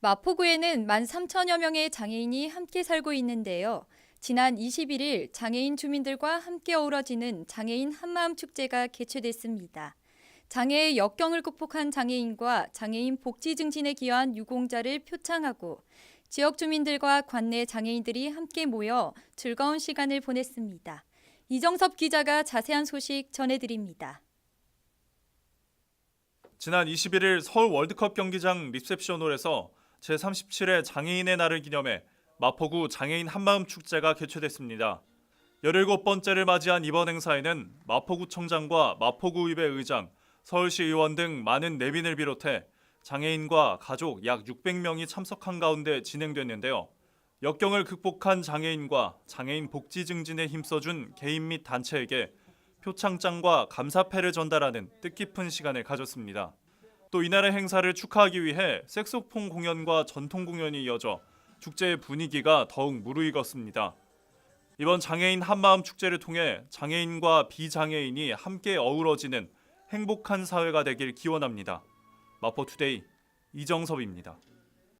마포구에는 13,000여 명의 장애인이 함께 살고 있는데요. 지난 21일 장애인 주민들과 함께 어우러지는 장애인 한마음 축제가 개최됐습니다. 장애의 역경을 극복한 장애인과 장애인 복지 증진에 기여한 유공자를 표창하고 지역 주민들과 관내 장애인들이 함께 모여 즐거운 시간을 보냈습니다. 이정섭 기자가 자세한 소식 전해드립니다. 지난 21일 서울 월드컵 경기장 리셉션홀에서 제37회 장애인의 날을 기념해 마포구 장애인 한마음 축제가 개최됐습니다. 17번째를 맞이한 이번 행사에는 마포구청장과 마포구의회 의장, 서울시 의원 등 많은 내빈을 비롯해 장애인과 가족 약 600명이 참석한 가운데 진행됐는데요. 역경을 극복한 장애인과 장애인 복지 증진에 힘써준 개인 및 단체에게 표창장과 감사패를 전달하는 뜻깊은 시간을 가졌습니다. 또 이날의 행사를 축하하기 위해 색소폰 공연과 전통 공연이 이어져 축제의 분위기가 더욱 무르익었습니다. 이번 장애인 한마음 축제를 통해 장애인과 비장애인이 함께 어우러지는 행복한 사회가 되길 기원합니다. 마포투데이 이정섭입니다.